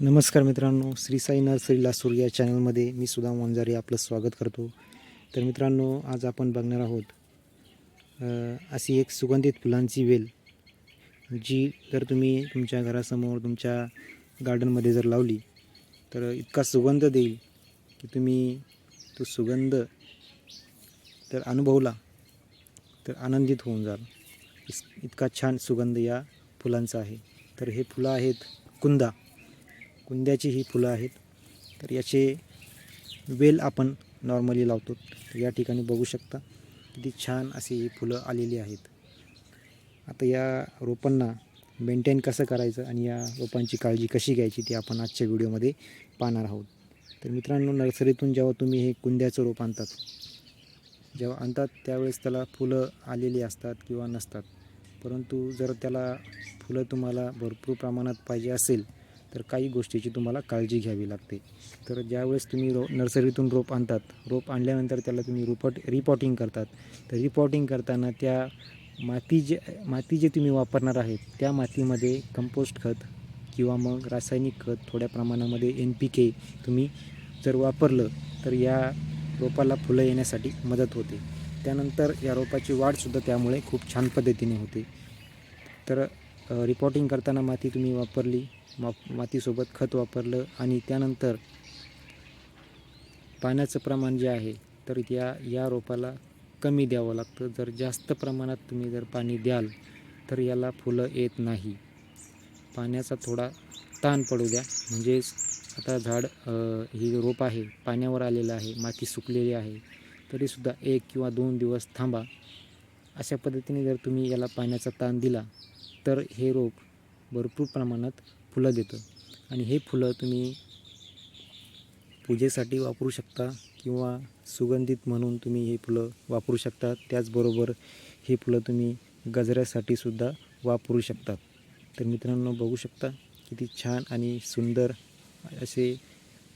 नमस्कार मित्रांनो श्री साई नर्सरी लासूर या चॅनलमध्ये मी सुदाम वंजारे आपलं स्वागत करतो. तर मित्रांनो आज आपण बघणार आहोत अशी एक सुगंधित फुलांची वेल जी जर तुम्ही तुमच्या घरासमोर तुमच्या गार्डनमध्ये जर लावली तर इतका सुगंध देईल की तुम्ही तो सुगंध तर अनुभवला तर आनंदित होऊन जाल. इस इतका छान सुगंध या फुलांचा आहे. तर हे फुलं आहेत कुंदा. कुंद्याची ही फुलं आहेत. तर याचे वेल आपण नॉर्मली लावतो. या ठिकाणी बघू शकता. किती छान अशी ही फुलं आलेली आहेत. आता या रोपांना मेंटेन कसं करायचं आणि या रोपांची काळजी कशी घ्यायची ती आपण आजच्या व्हिडिओमध्ये पाहणार आहोत. तर मित्रांनो नर्सरीतून जेव्हा तुम्ही हे कुंद्याचं रोप आणतात जेव्हा आणतात त्यावेळेस त्याला फुलं आलेली असतात किंवा नसतात. परंतु जर त्याला फुलं तुम्हाला भरपूर प्रमाणात पाहिजे असेल तर काही गोष्टीची तुम्हाला काळजी घ्यावी लागते. तर ज्यावेळेस तुम्ही रो नर्सरीतून रोप आणतात रोप आणल्यानंतर त्याला तुम्ही रिपॉट रिपॉटिंग करतात. तर रिपॉटिंग करताना त्या माती जे माती जे तुम्ही वापरणार आहेत त्या मातीमध्ये कंपोस्ट खत किंवा मग रासायनिक खत थोड्या प्रमाणामध्ये एन पी के तुम्ही जर वापरलं तर या रोपाला फुलं येण्यासाठी मदत होते. त्यानंतर या रोपाची वाढसुद्धा त्यामुळे खूप छान पद्धतीने होते. तर रिपोर्टिंग करताना माती तुम्ही वापरली मा मातीसोबत खत वापरलं आणि त्यानंतर पाण्याचं प्रमाण जे आहे तर या या रोपाला कमी द्यावं लागतं. जर जास्त प्रमाणात तुम्ही जर पाणी द्याल तर याला फुलं येत नाही. पाण्याचा थोडा ताण पडू द्या. म्हणजेच आता झाड ही रोप आहे पाण्यावर आलेलं आहे माती सुकलेली आहे तरीसुद्धा एक किंवा दोन दिवस थांबा. अशा पद्धतीने जर तुम्ही याला पाण्याचा ताण दिला तर हे रोप भरपूर प्रमाणात फुलं देतं. आणि हे फुलं तुम्ही पूजेसाठी वापरू शकता किंवा सुगंधित म्हणून तुम्ही हे फुलं वापरू शकता. त्याचबरोबर हे फुलं तुम्ही गजऱ्यासाठी सुद्धा वापरू शकता. तर मित्रांनो बघू शकता किती छान आणि सुंदर असे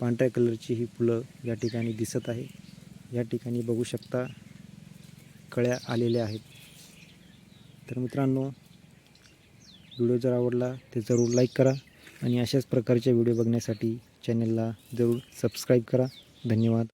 पांढऱ्या कलरची ही फुलं या ठिकाणी दिसत आहे. या ठिकाणी बघू शकता कळ्या आलेल्या आहेत. तर मित्रांनो व्हिडिओ जर आवडला तर जरूर लाईक करा आणि अशाच प्रकारचे व्हिडिओ बघण्यासाठी चॅनलला जरूर सबस्क्राईब करा. धन्यवाद.